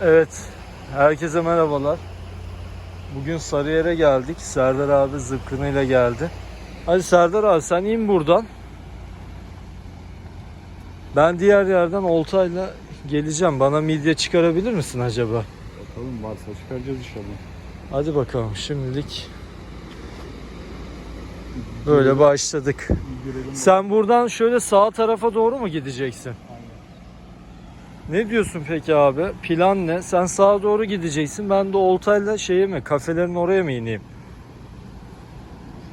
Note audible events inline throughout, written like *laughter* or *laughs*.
Evet, herkese merhabalar. Bugün Sarıyer'e geldik. Serdar abi zıpkınıyla geldi. Hadi Serdar abi sen in buradan. Ben diğer yerden oltayla geleceğim. Bana midye çıkarabilir misin acaba? Bakalım varsa çıkaracağız inşallah. Hadi bakalım şimdilik böyle başladık. Sen buradan şöyle sağ tarafa doğru mu gideceksin? Ne diyorsun peki abi? Plan ne? Sen sağa doğru gideceksin. Ben de oltayla şeye mi? Kafelerin oraya mı ineyim?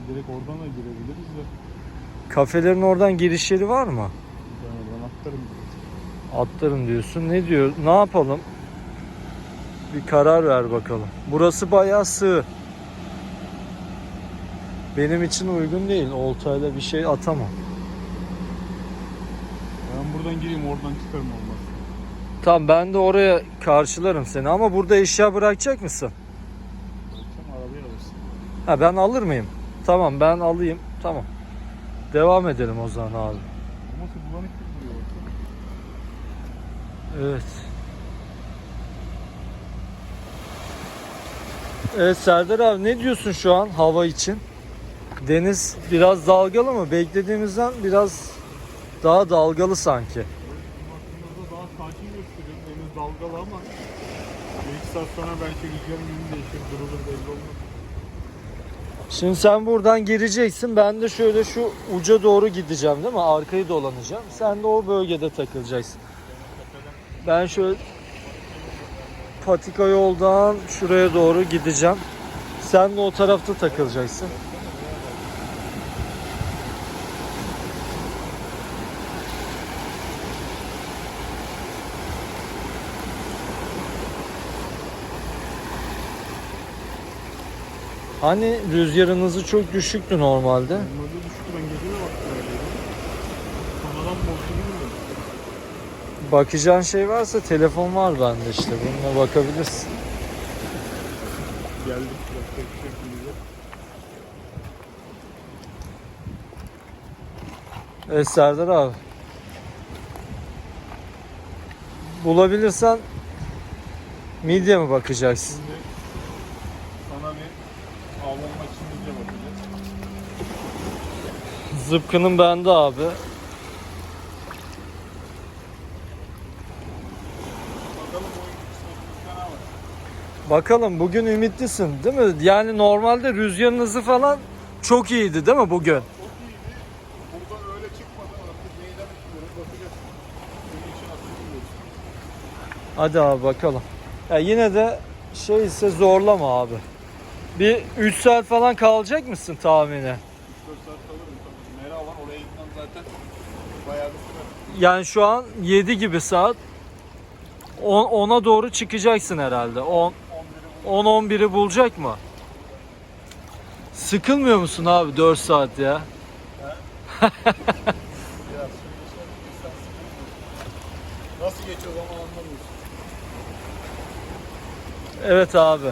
Direkt oradan da girebiliriz de. Kafelerin oradan giriş yeri var mı? Ben oradan atlarım. Atlarım diyorsun. Ne diyor? Ne yapalım? Bir karar ver bakalım. Burası bayağı sığ. Benim için uygun değil. Oltayla bir şey atamam. Ben buradan gireyim oradan çıkarım olmaz. Tamam ben de oraya karşılarım seni ama burada eşya bırakacak mısın? Akşam arabaya alırsın. Ha ben alır mıyım? Tamam ben alayım. Tamam. Devam edelim o zaman abi. Ama şu bulanık gibi duruyor. baksana. Evet. Evet Serdar abi ne diyorsun şu an hava için? Deniz biraz dalgalı mı? Beklediğimizden biraz daha dalgalı sanki. Baktığımızda daha sakin gösteriyor. Deniz dalgalı ama bir iki saat sonra belki rüzgarın yönü değişir. Durulur belli olmaz. Şimdi sen buradan gireceksin. Ben de şöyle şu uca doğru gideceğim değil mi? Arkayı dolanacağım. Sen de o bölgede takılacaksın. Ben şöyle patika yoldan şuraya doğru gideceğim. Sen de o tarafta takılacaksın. Hani rüzgarın hızı çok düşüktü normalde. Normalde düştü ben gecene baktım öyleydi. Sonradan bozdu bilmiyorum. Bakacağın şey varsa telefon var bende işte. Bununla bakabilirsin. Geldik. Yapacak bir şey yok. Evet Serdar abi. Bulabilirsen midye mi bakacaksın? Şimdi sana bir avlanma için video bakacağız. Zıpkının bende abi. Bakalım bugün ümitlisin değil mi? Yani normalde rüzgarın hızı falan çok iyiydi değil mi bugün? Çok iyiydi. Burada öyle çıkmadı. Artık neyden bilmiyorum. Bakacağız. Senin için nasıl bilmiyoruz. Hadi abi bakalım. Ya yine de şey ise zorlama abi. Bir 3 saat falan kalacak mısın tahmini? 3-4 saat kalırım tabii. Mera var. Oraya gitmem zaten bayağı bir sürer. Yani şu an 7 gibi saat. 10'a doğru çıkacaksın herhalde. 10 11'i 10-11'i bulacak mı? Sıkılmıyor musun abi 4 saat ya? Nasıl geçiyor zaman anlamıyorsun. Evet abi.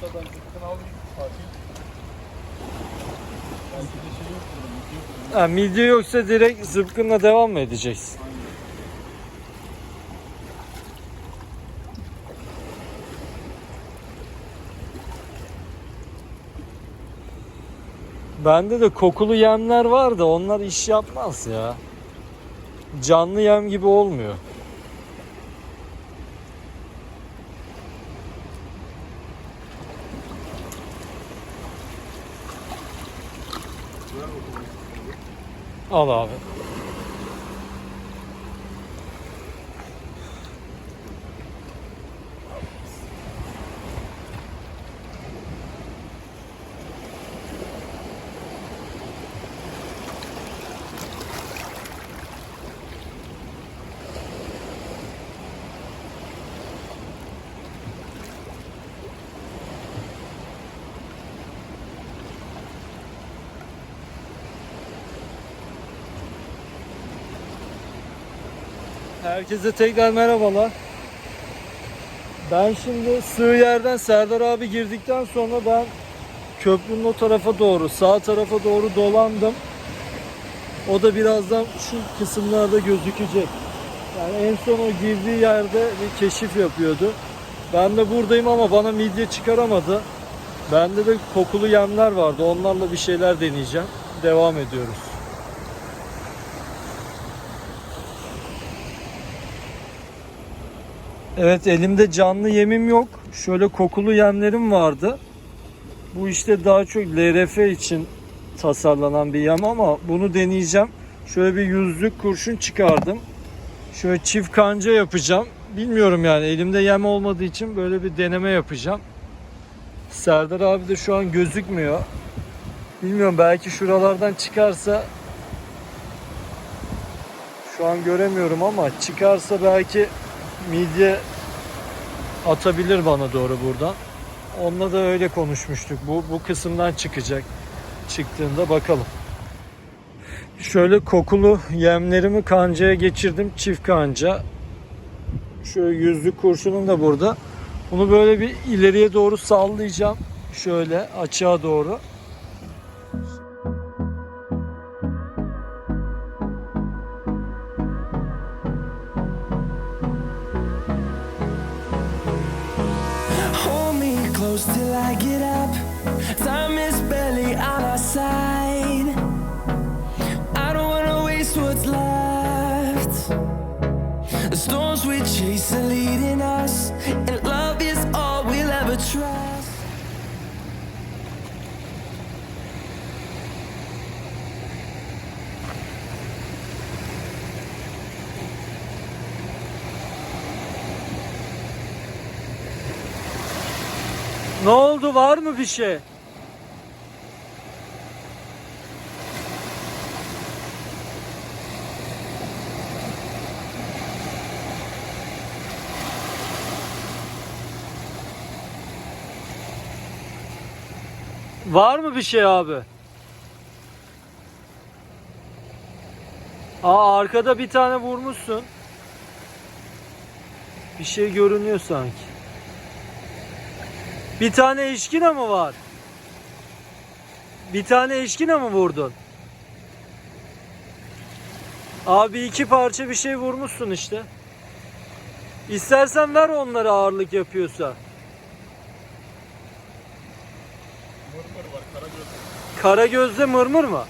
Hatta ben zıkkın alayım. Fatih. Midye yoksa direkt zıpkınla devam mı edeceksin? Bende de kokulu yemler var da onlar iş yapmaz ya. Canlı yem gibi olmuyor. Al abi. Herkese tekrar merhabalar. Ben şimdi sığ yerden Serdar abi girdikten sonra ben köprünün o tarafa doğru, sağ tarafa doğru dolandım. O da birazdan şu kısımlarda gözükecek. Yani en son o girdiği yerde bir keşif yapıyordu. Ben de buradayım ama bana midye çıkaramadı. Bende de kokulu yemler vardı. Onlarla bir şeyler deneyeceğim. Devam ediyoruz. Evet elimde canlı yemim yok. Şöyle kokulu yemlerim vardı. Bu işte daha çok LRF için tasarlanan bir yem ama bunu deneyeceğim. Şöyle bir yüzlük kurşun çıkardım. Şöyle çift kanca yapacağım. Bilmiyorum yani elimde yem olmadığı için böyle bir deneme yapacağım. Serdar abi de şu an gözükmüyor. Bilmiyorum belki şuralardan çıkarsa şu an göremiyorum ama çıkarsa belki midye atabilir bana doğru buradan. Onunla da öyle konuşmuştuk. Bu bu kısımdan çıkacak. Çıktığında bakalım. Şöyle kokulu yemlerimi kancaya geçirdim. Çift kanca. Şöyle yüzlük kurşunum da burada. Bunu böyle bir ileriye doğru sallayacağım. Şöyle açığa doğru. Oldu? Var mı bir şey? Var mı bir şey abi? Aa arkada bir tane vurmuşsun. Bir şey görünüyor sanki. Bir tane eşkina mı var? Bir tane eşkina mı vurdun? Abi iki parça bir şey vurmuşsun işte. İstersen ver onlara ağırlık yapıyorsa. Mırmır var karagöz. Kara gözle mırmır mı?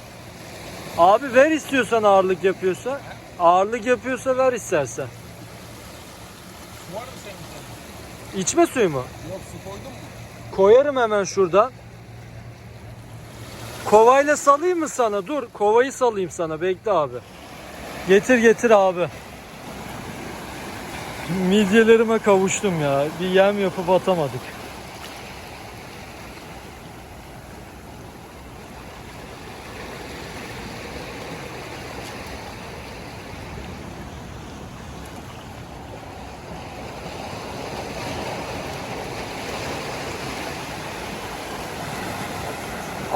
Abi ver istiyorsan ağırlık yapıyorsa. Ağırlık yapıyorsa ver istersen. Su var mı senin? İçme suyu mu? Yok su koydun mu? Koyarım hemen şuradan. Kovayla salayım mı sana? Dur kovayı salayım sana bekle abi. Getir getir abi. Midyelerime kavuştum ya. Bir yem yapıp atamadık.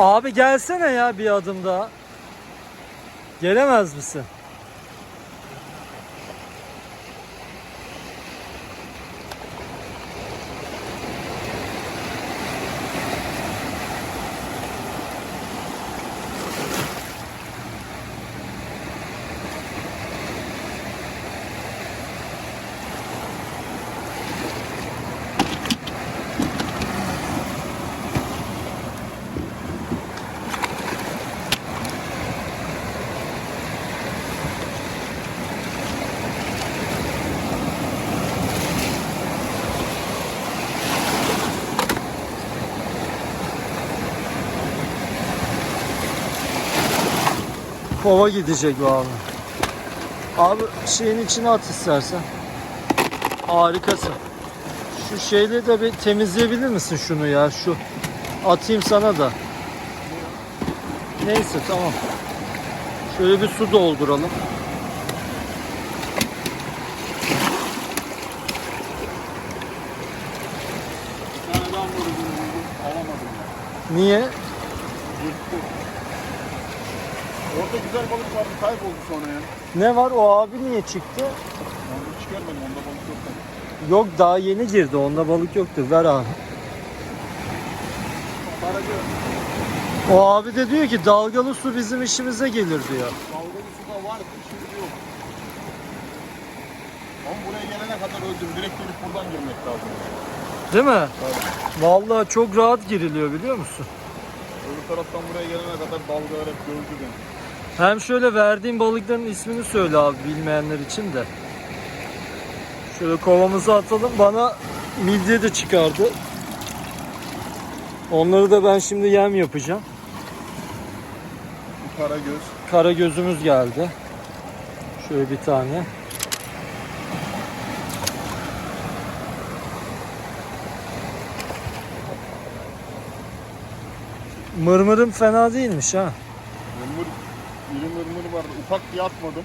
Abi gelsene ya bir adım daha. Gelemez misin? Kova gidecek bu abi. Abi şeyin içine at istersen. Harikasın. Şu şeyle de bir temizleyebilir misin şunu ya? Şu atayım sana da. Neyse tamam. Şöyle bir su dolduralım. Niye? Orada güzel balık vardı kayboldu sonra ya. Ne var? O abi niye çıktı? Onda hiç görmedim onda balık yok. Yok daha yeni girdi. Onda balık yoktur. Ver abi. Karagöz. O abi de diyor ki dalgalı su bizim işimize gelir diyor. Dalgalı suda vardı şimdi yok. Ama buraya gelene kadar öldüm. Direkt gelip buradan girmek lazım. Değil mi? Vallahi çok rahat giriliyor biliyor musun? Öbür taraftan buraya gelene kadar dalgalar hep gördü beni. Hem şöyle verdiğin balıkların ismini söyle abi bilmeyenler için de. Şöyle kovamızı atalım. Bana midye de çıkardı. Onları da ben şimdi yem yapacağım. Bir karagöz. Kara gözümüz geldi. Şöyle bir tane. Mırmırım fena değilmiş ha. Mırmır, iri mırmır vardı. Ufak diye atmadım.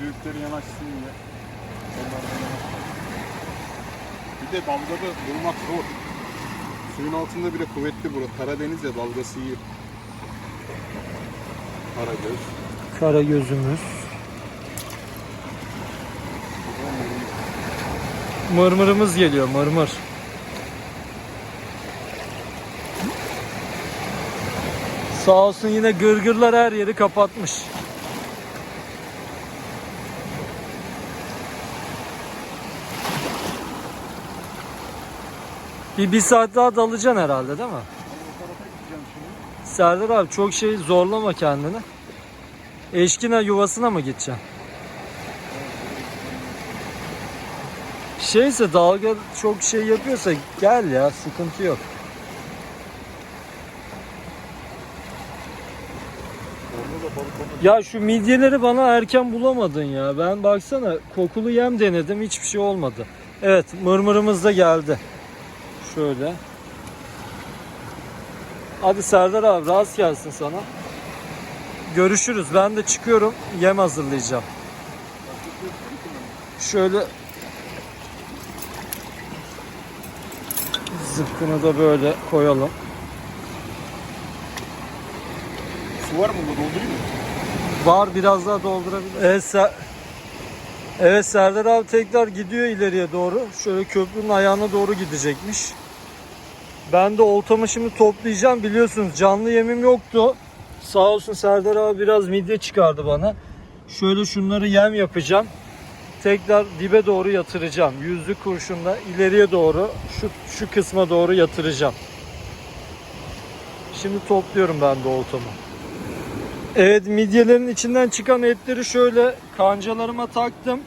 Büyükleri yanaşsın diye. Bir de dalgada durmak zor. Suyun altında bile kuvvetli burası. Karadeniz ya dalgası iyi. Karagöz. Kara gözümüz. Mırmırımız geliyor mırmır. Sağ olsun yine gırgırlar her yeri kapatmış. Bir, bir saat daha dalacaksın herhalde değil mi? Serdar abi çok şey zorlama kendini. Eşkine yuvasına mı gideceksin? Şeyse dalga çok şey yapıyorsa gel ya sıkıntı yok. Ya şu midyeleri bana erken bulamadın ya. Ben baksana kokulu yem denedim hiçbir şey olmadı. Evet mırmırımız da geldi. Şöyle. Hadi Serdar abi rast gelsin sana. Görüşürüz. Ben de çıkıyorum. Yem hazırlayacağım. Şöyle zıpkını da böyle koyalım. Su var mı doldurayım mı? Var biraz daha doldurabilir. Evet, Ser- evet Serdar abi tekrar gidiyor ileriye doğru. Şöyle köprünün ayağına doğru gidecekmiş. Ben de oltamı şimdi toplayacağım. Biliyorsunuz canlı yemim yoktu. Sağ olsun Serdar abi biraz midye çıkardı bana. Şöyle şunları yem yapacağım. Tekrar dibe doğru yatıracağım. Yüzlük kurşunla ileriye doğru şu, şu kısma doğru yatıracağım. Şimdi topluyorum ben de oltamı. Evet midyelerin içinden çıkan etleri şöyle kancalarıma taktım.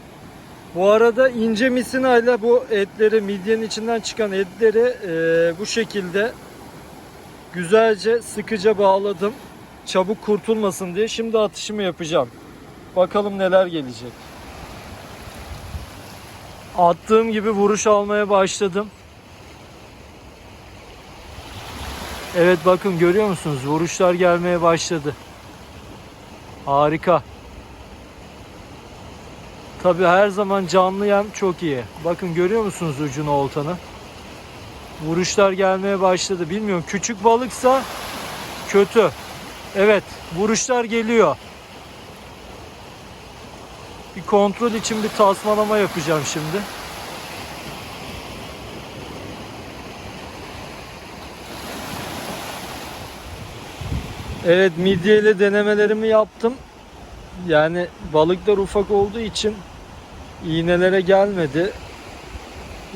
Bu arada ince misinayla bu etleri midyenin içinden çıkan etleri eee, bu şekilde güzelce sıkıca bağladım. Çabuk kurtulmasın diye. Şimdi atışımı yapacağım. Bakalım neler gelecek. Attığım gibi vuruş almaya başladım. Evet bakın görüyor musunuz? Vuruşlar gelmeye başladı. Harika. Tabi her zaman canlı yem çok iyi. Bakın görüyor musunuz ucunu oltanı? Vuruşlar gelmeye başladı. Bilmiyorum küçük balıksa kötü. Evet vuruşlar geliyor. Bir kontrol için bir tasmalama yapacağım şimdi. Evet midye ile denemelerimi yaptım. Yani balıklar ufak olduğu için iğnelere gelmedi.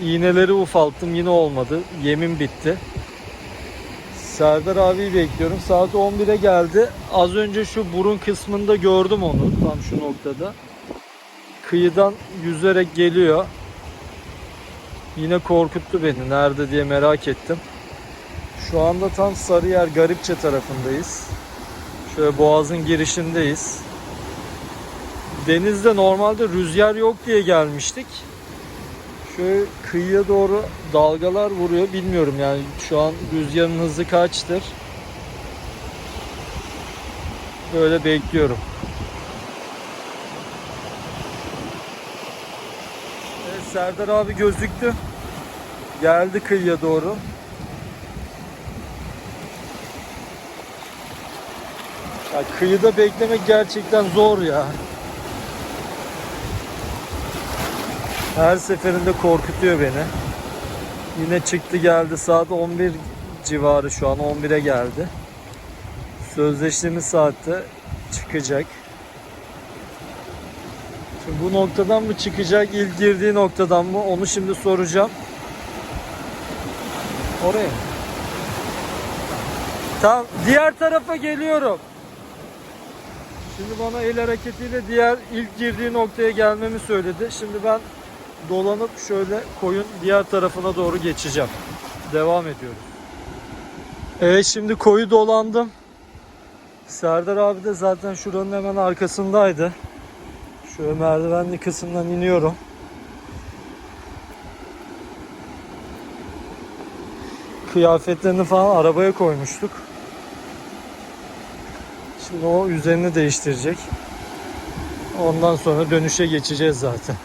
İğneleri ufalttım yine olmadı. Yemim bitti. Serdar abiyi bekliyorum. Saat 11'e geldi. Az önce şu burun kısmında gördüm onu tam şu noktada. Kıyıdan yüzerek geliyor. Yine korkuttu beni. Nerede diye merak ettim. Şu anda tam Sarıyer Garipçe tarafındayız. Şöyle boğazın girişindeyiz. Denizde normalde rüzgar yok diye gelmiştik. Şöyle kıyıya doğru dalgalar vuruyor. Bilmiyorum yani şu an rüzgarın hızı kaçtır. Böyle bekliyorum. Evet, Serdar abi gözüktü. Geldi kıyıya doğru. Ya kıyıda beklemek gerçekten zor ya. Her seferinde korkutuyor beni. Yine çıktı geldi saat 11 civarı şu an 11'e geldi. Sözleştiğimiz saatte çıkacak. Şimdi bu noktadan mı çıkacak ilk girdiği noktadan mı onu şimdi soracağım. Oraya? Tamam diğer tarafa geliyorum. Şimdi bana el hareketiyle diğer ilk girdiği noktaya gelmemi söyledi. Şimdi ben dolanıp şöyle koyun diğer tarafına doğru geçeceğim. Devam ediyoruz. Evet şimdi koyu dolandım. Serdar abi de zaten şuranın hemen arkasındaydı. Şöyle merdivenli kısımdan iniyorum. Kıyafetlerini falan arabaya koymuştuk. Şimdi o üzerini değiştirecek. Ondan sonra dönüşe geçeceğiz zaten.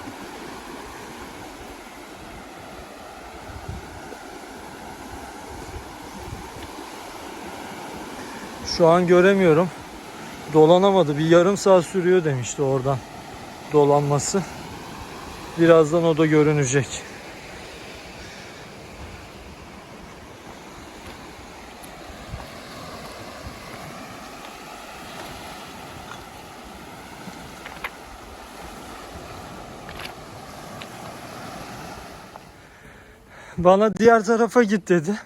Şu an göremiyorum. Dolanamadı. Bir yarım saat sürüyor demişti oradan dolanması. Birazdan o da görünecek. Bana diğer tarafa git dedi.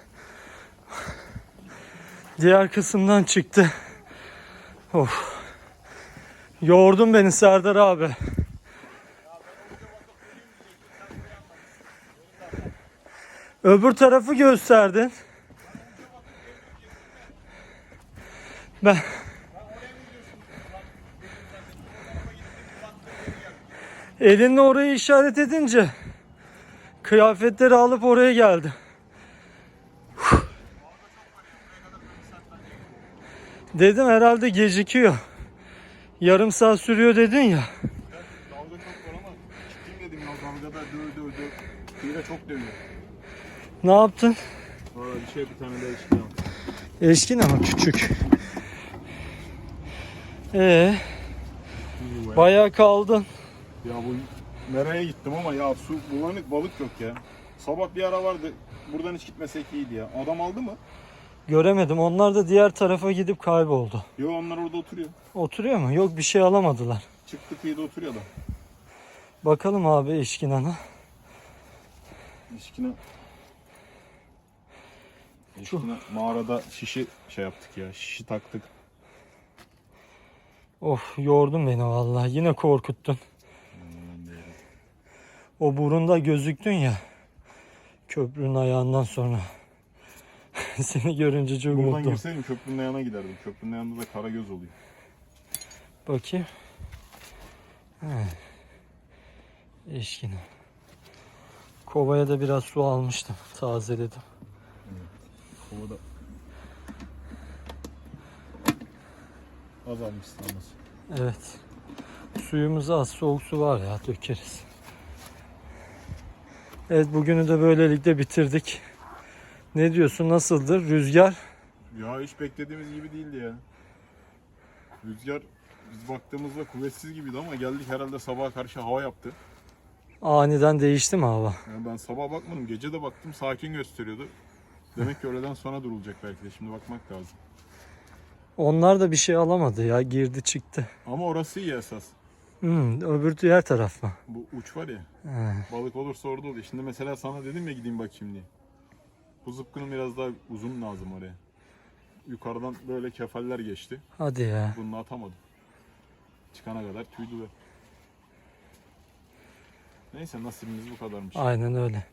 Diğer kısımdan çıktı. Of. Yordun beni Serdar abi. Öbür tarafı gösterdin. Ben Elinle orayı işaret edince kıyafetleri alıp oraya geldi. Dedim herhalde gecikiyor. Yarım saat sürüyor dedin ya. Dalga çok var ama çıkayım dedim ya dalgada döv döv döv. Kıyıda çok dövüyor. Ne yaptın? Valla bir şey bir tane daha içtim. Eşkin ama küçük. Ee, bayağı kaldın. Ya bu nereye gittim ama ya su bulanık balık yok ya. Sabah bir ara vardı. Buradan hiç gitmesek iyiydi ya. Adam aldı mı? Göremedim. Onlar da diğer tarafa gidip kayboldu. Yo onlar orada oturuyor. Oturuyor mu? Yok bir şey alamadılar. Çıktı kıyıda oturuyor da. Bakalım abi eşkin ana. İşkine İşkine mağarada şişi şey yaptık ya. Şişi taktık. Of yordun beni vallahi. Yine korkuttun. O burunda gözüktün ya. Köprünün ayağından sonra. *laughs* Seni görünce çok Buradan mutlu. girseydim köprünün ayağına giderdim. Köprünün ayağında da karagöz oluyor. Bakayım. He. Eşkine. Kovaya da biraz su almıştım. Tazeledim. Kovada az almışsın ama. Evet. Suyumuz az. Soğuk su var ya dökeriz. Evet bugünü de böylelikle bitirdik. Ne diyorsun? Nasıldır? Rüzgar? Ya hiç beklediğimiz gibi değildi ya. Rüzgar biz baktığımızda kuvvetsiz gibiydi ama geldik herhalde sabaha karşı hava yaptı. Aniden değişti mi hava? Yani ben sabah bakmadım, gece de baktım sakin gösteriyordu. Demek ki öğleden sonra durulacak belki de şimdi bakmak lazım. Onlar da bir şey alamadı ya. Girdi çıktı. Ama orası iyi esas. Hmm, öbür diğer taraf mı? Bu uç var ya, He. balık olursa orada oluyor. Şimdi mesela sana dedim ya gideyim bakayım diye. Bu zıpkının biraz daha uzun lazım oraya. Yukarıdan böyle kefaller geçti. Hadi ya. Bunu atamadım. Çıkana kadar tüydüler. Neyse nasibimiz bu kadarmış. Aynen öyle.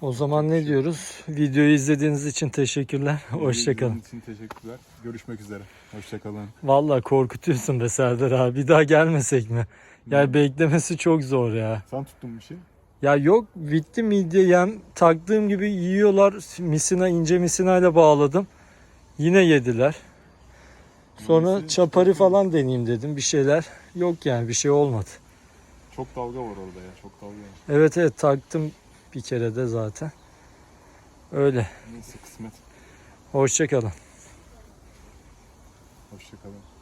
O zaman ne diyoruz? Videoyu izlediğiniz için teşekkürler. Hoşçakalın. İçin teşekkürler. Görüşmek üzere. Hoşçakalın. Vallahi korkutuyorsun be Serdar abi. Bir daha gelmesek mi? Yani beklemesi çok zor ya. Sen tuttun bir şey. Ya yok bitti midye yem taktığım gibi yiyorlar. Misina ince misinayla bağladım. Yine yediler. Sonra iyi. falan deneyeyim dedim bir şeyler. Yok yani bir şey olmadı. Çok dalga var orada ya. Çok dalga var. Evet evet taktım bir kere de zaten. Öyle. Neyse kısmet. Hoşçakalın. Hoşçakalın.